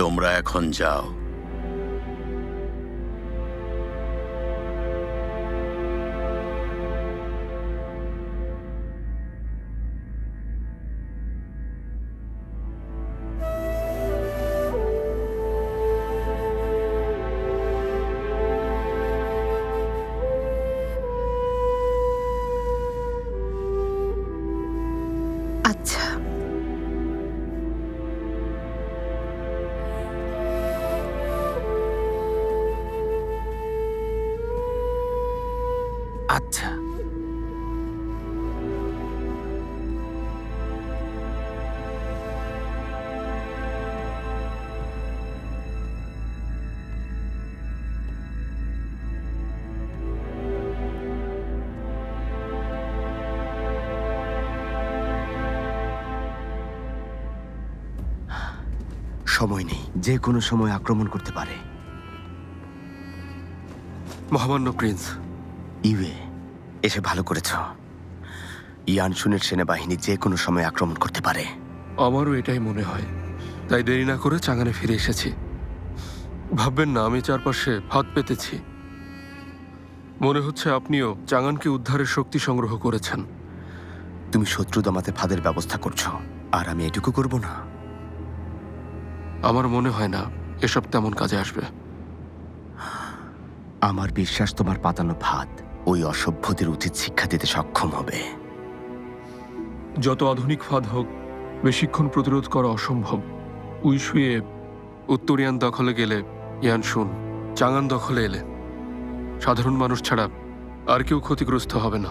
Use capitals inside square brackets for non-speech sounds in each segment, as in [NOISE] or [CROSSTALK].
তোমরা এখন যাও। আচ্ছা। সময় নেই। যে কোনো সময় আক্রমণ করতে পারে। মহামান্য প্রিন্স ইউএ এসে ভালো করেছ। ইয়ানসুনের সেনাবাহিনী যে কোনো সময় আক্রমণ করতে পারে। আমারও এটাই মনে হয়। তাই দেরি না করে চাঙানে ফিরে এসেছি। ভাববেন না আমি চারপাশে হাত পেতেছি। মনে হচ্ছে আপনিও চাঙানকে উদ্ধারের শক্তি সংগ্রহ করেছেন। তুমি শত্রু দমাতে ফাঁদের ব্যবস্থা করছ আর আমি এটুকু করব না। আমার মনে হয় না এসব তেমন কাজে আসবে। আমার বিশ্বাস তোমার পাতানো ফাঁদ। ওই অসভ্যদের উচিত শিক্ষা দিতে সক্ষম হবে। যত আধুনিক ফাঁদ হোক বেশিক্ষণ প্রতিরোধ করা অসম্ভব। উইশুয়ে উত্তরিয়ান দখলে গেলে ইয়ান শুন চাঙান দখলে এলে। সাধারণ মানুষ ছাড়া আর কেউ ক্ষতিগ্রস্ত হবে না।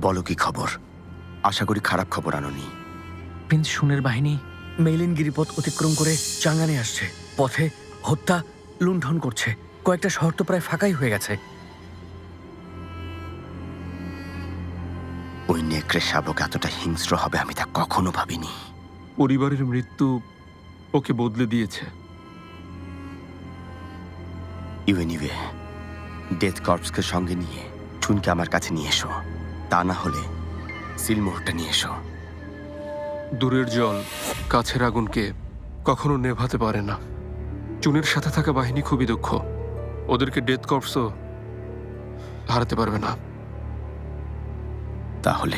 বলো কি খবর? আশা করি খারাপ খবর আনোনি। প্রিন্স শুনের বাহিনী মেইলিন গিরিপথ অতিক্রম করে চাঙ্গানে আসছে। পথে হত্যা লুণ্ঠন করছে। কয়েকটা শহর তো প্রায় ফাঁকাই হয়ে গেছে। ওই নেকড়ে শাবক এতটা হিংস্র হবে আমি তা কখনো ভাবিনি। পরিবারের মৃত্যু ওকে বদলে দিয়েছে। ইউএনিবে ডেথ কর্পসকে সঙ্গে নিয়ে চুনকে আমার কাছে নিয়ে এসো। তা না হলে সিলমোহরটা নিয়ে এসো। দূরের জল কাছের আগুনকে কখনো নেভাতে পারে না। চুনের সাথে থাকা বাহিনী খুবই দক্ষ। ওদেরকে ডেথ কর্পসও হারাতে পারবে না। তাহলে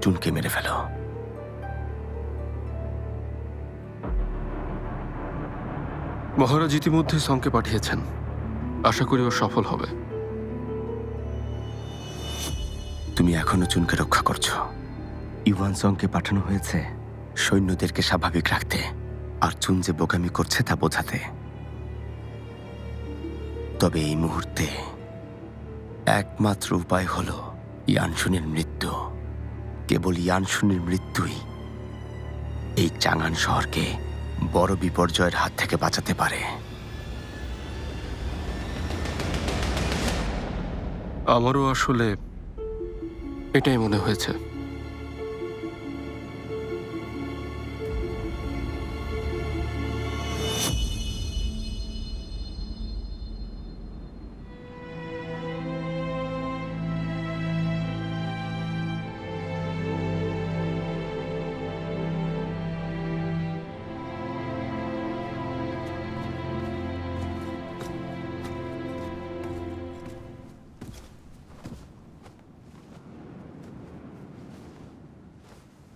চুনকে মেরে ফেলো। মহারাজ ইতিমধ্যে সঙ্গে পাঠিয়েছেন। আশা করি ও সফল হবে। তুমি এখনও চুনকে রক্ষা করছ। ইভান সংকে পাঠানো হয়েছে সৈন্যদেরকে স্বাভাবিক রাখতে। আর চুন যে বোকামি করছে তা বোঝাতে। তবে এই মুহূর্তে একমাত্র উপায় হলো ইয়ানশুনের মৃত্যু। কেবল ইয়ানশুনের মৃত্যুই এই চাঙান শহরকে বড় বিপর্যয়ের হাত থেকে বাঁচাতে পারে। আমারও আসলে এটাই মনে হয়েছে।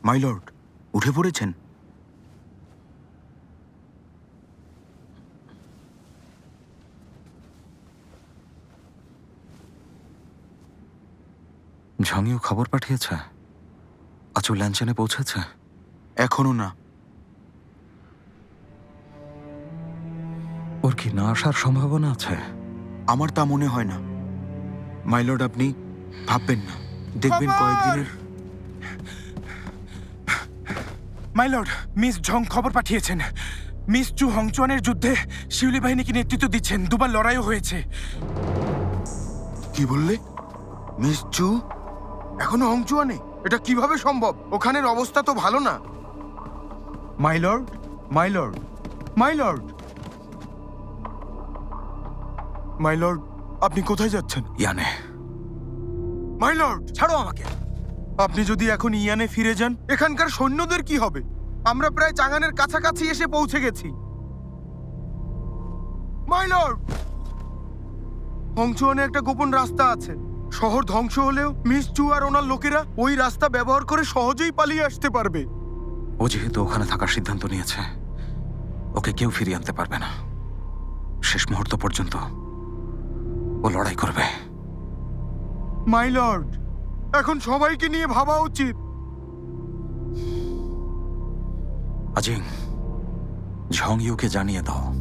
মাইলর্ড উঠে পড়েছেন? ঝামিও খবর পাঠিয়েছে? আচু ল্যাঞ্চনে পৌঁছেছে? এখনও না। ওর কি না আসার সম্ভাবনা আছে? আমার তা মনে হয় না। মাইলর্ড আপনি ভাববেন না। দেখবেন কয়েকদিনের মাই লর্ড মিস ঝং খবর পাঠিয়েছেন। মিস চু হংচুয়ানের যুদ্ধে শিউলি বাহিনীকে নেতৃত্ব দিচ্ছেন। দুবার লড়াইও হয়েছে। কি বললে? মিস চু এখনও হংচুয়ানে এটা কীভাবে সম্ভব? ওখানের অবস্থা তো ভালো না। My lord my lord my lord my lord আপনি কোথায় যাচ্ছেন? ইয়ানে। মাই লর্ড ছাড়ো আমাকে। আপনি যদি এখন ইয়ানে ফিরে যান এখানকার সৈন্যদের কি হবে? আমরা প্রায় চাঙানের কাছাকাছি এসে পৌঁছে গেছি। মাই লর্ড হংচুয়ানে একটা গোপন রাস্তা আছে। শহর ধ্বংস হলেও মিস চু আর ওনার লোকেরা ওই রাস্তা ব্যবহার করে সহজেই পালিয়ে আসতে পারবে। ও যেহেতু ওখানে থাকার সিদ্ধান্ত নিয়েছে ওকে কেউ ফিরিয়ে আনতে পারবে না। শেষ মুহূর্ত পর্যন্ত ও লড়াই করবে। মাই লর্ড এখন সবাইকে নিয়ে ভাবা উচিত। আজিং ঝং ইউকে জানিয়ে দাও।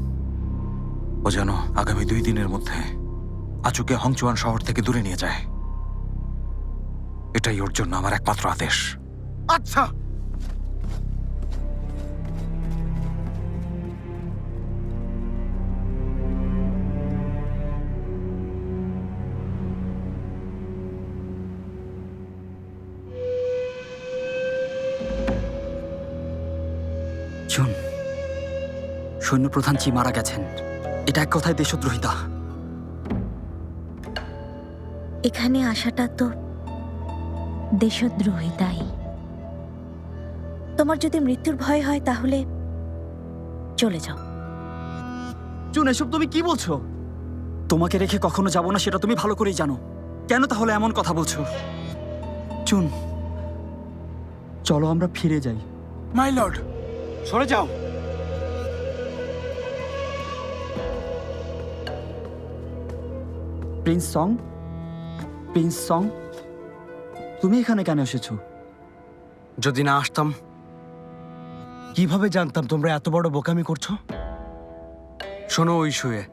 ও যেন আগামী দুই দিনের মধ্যে আচুকে হংচুয়ান শহর থেকে দূরে নিয়ে যায়। এটাই ওর জন্য আমার একমাত্র আদেশ। আচ্ছা! সৈন্যপ্রধান চি মারা গেছেন। এটা এক কথায় দেশদ্রোহিতা। এখানে আসাটা তো দেশদ্রোহিতাই। তোমার যদি মৃত্যুর ভয় হয় তাহলে চলে যাও। চুন এসব তুমি কি বলছো? তোমাকে রেখে কখনো যাব না সেটা তুমি ভালো করেই জানো। কেন তাহলে এমন কথা বলছো? চুন চলো আমরা ফিরে যাই। মাই লর্ড সরে যাও। Prince Song? Prince Song? তুমি এখানে কেন এসেছ? যদি না আসতাম কীভাবে জানতাম তোমরা এত বড় বোকামি করছ? শোনো ওই শুয়ে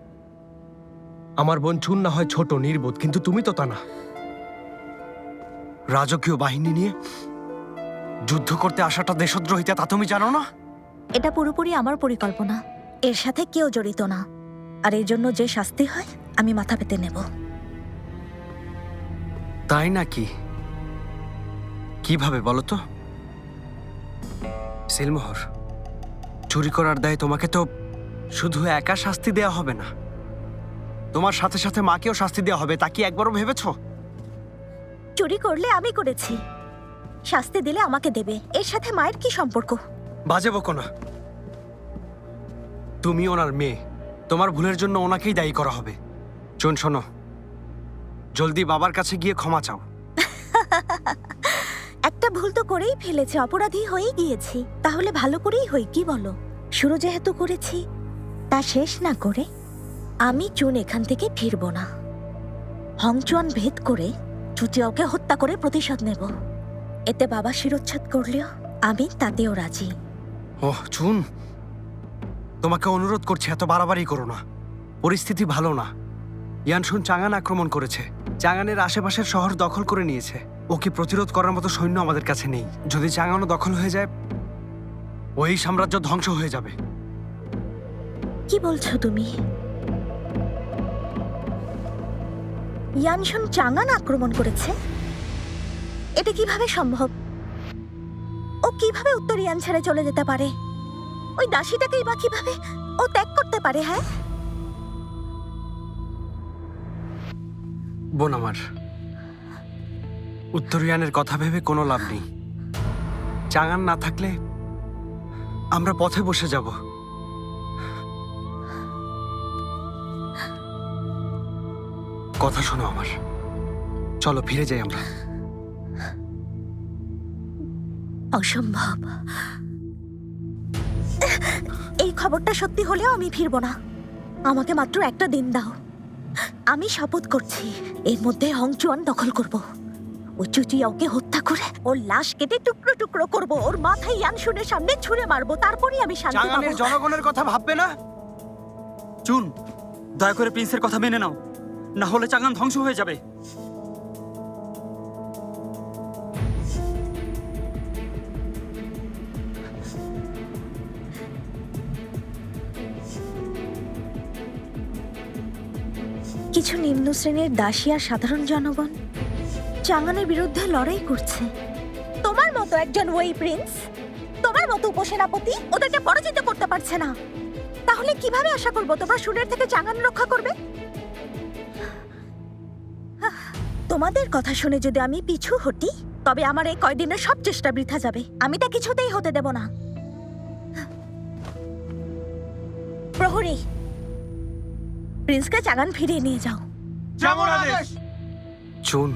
আমার বোন চুন না হয় ছোট নির্বোধ কিন্তু তুমি তো তা না। রাজকীয় বাহিনী নিয়ে যুদ্ধ করতে আসাটা দেশদ্রোহিতা তা তুমি জানো না? এটা পুরোপুরি আমার পরিকল্পনা। এর সাথে কেউ জড়িত না। আর এর জন্য যে শাস্তি হয় আমি মাথা পেতে নেব। তাই নাকি? কীভাবে বলো তো? সিলমোহর চুরি করার দায় তোমাকে তো শুধু একা শাস্তি দেওয়া হবে না। তোমার সাথে সাথে মাকেও শাস্তি দেওয়া হবে তা কি একবারও ভেবেছো? চুরি করলে আমি করেছি। শাস্তি দিলে আমাকে দেবে। এর সাথে মায়ের কি সম্পর্ক? বাজে বকো না। তুমি ওনার মেয়ে। তোমার ভুলের জন্য ওনাকেই দায়ী করা হবে। চুন শোনো। জলদি বাবার কাছে গিয়ে ক্ষমা চাও। [LAUGHS] একটা ভুল তো করেই ফেলেছে অপরাধী হয়েই গিয়েছি। তাহলে ভালো করেই হই কি বলো? শুরু যেহেতু করেছি তা শেষ না করে আমি চুন এখান থেকে ফিরব না। হংচুয়ান ভেদ করে চুচিয়াওকে হত্যা করে প্রতিশোধ নেব। এতে বাবা শিরোচ্ছেদ করলেও আমি তাতেও রাজি। ওহ চুন! তোমাকে অনুরোধ করছি এত বাড়াবাড়ি করো না। পরিস্থিতি ভালো না। ইয়ানশুন চাঙান আক্রমণ করেছে। চাঙানের আশেপাশের শহর দখল করে নিয়েছে। ওকে প্রতিরোধ করার মতো সৈন্য আমাদের কাছে নেই। যদি চাঙানো দখল হয়ে যায়, ওই সাম্রাজ্য ধ্বংস হয়ে যাবে। কি বলছো তুমি? চাঙ্গান আক্রমণ করেছে? এটা কীভাবে সম্ভব? ও কীভাবে উত্তর ইয়ান ছেড়ে চলে যেতে পারে? ওই দাসীটাকেই বা কীভাবে ও ত্যাগ করতে পারে হ্যাঁ? বোন আমার, উত্তরিয়ানের কথা ভেবে কোনো লাভ নেই। চাঙান না থাকলে আমরা পথে বসে যাব। কথা শোনো আমার, চলো ফিরে যাই আমরা। অসম্ভব। এই খবরটা সত্যি হলেও আমি ফিরবো না। আমাকে মাত্র একটা দিন দাও। আমি শপথ করছি, এর মধ্যে হংচুয়ান দখল করব। ও চুচিয়াওকে হত্যা করে ওর লাশ কেটে টুকরো টুকরো করব, ওর মাথায় ইয়ানশুনের সামনে ছুঁড়ে মারবো, তারপরেই আমি শান্তি চাঙানের পাবো জনগণের কথা ভাববে না? চুন, দয়া করে প্রিন্সের কথা মেনে নাও। না হলে চাঙ্গান ধ্বংস হয়ে যাবে। কিছু নিম্ন শ্রেণির দাসী আর সাধারণ জনগণ চাঙ্গানের বিরুদ্ধে লড়াই করছে। তোমার মতো একজন ওই প্রিন্স, তোমার মতো উপসেনাপতি ওদেরকে পরাজিত করতে পারছে না। তাহলে কীভাবে আশা করব তোমরা সুরের থেকে চাঙ্গান রক্ষা করবে? তোমাদের কথা শুনে যদি আমি পিছু হটি, তবে আমার এই কয়দিনের সব চেষ্টা বৃথা যাবে। আমি তা কিছুতেই হতে দেব না। প্রহরী প্রিন্সকে চালান ফিরিয়ে নিয়ে যাও। যেমন আদেশ। চুন।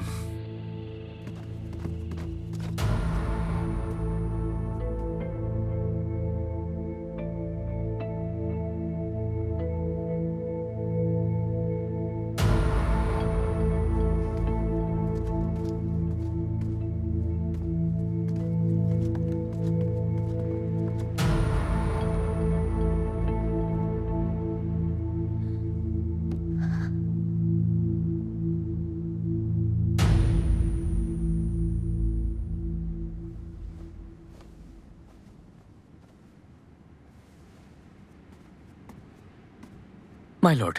মাই লর্ড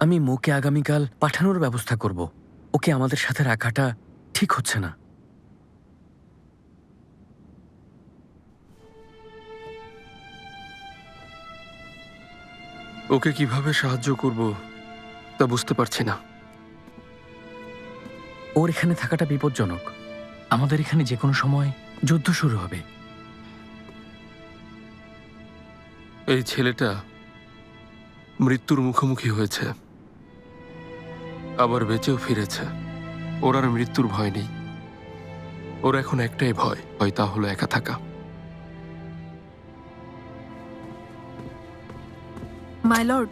আমি মোকে আগামীকাল পাঠানোর ব্যবস্থা করব। ওকে আমাদের সাথে রাখাটা ঠিক হচ্ছে না। ওকে কীভাবে সাহায্য করব তা বুঝতে পারছি না। ওর এখানে থাকাটা বিপজ্জনক। আমাদের এখানে যে কোনো সময় যুদ্ধ শুরু হবে। এই ছেলেটা মৃত্যুর মুখোমুখি হয়েছে। আবার বেঁচেও ফিরেছে। ওর আর মৃত্যুর ভয় নেই। ওর এখন একটাই ভয় হয় তা হলো একা থাকা। মাই লর্ড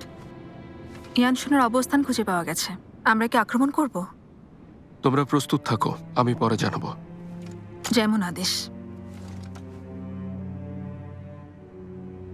ইয়ানশুনের অবস্থান খুঁজে পাওয়া গেছে। আমরা কি আক্রমণ করব? তোমরা প্রস্তুত থাকো আমি পরে জানাব। যেমন আদেশ।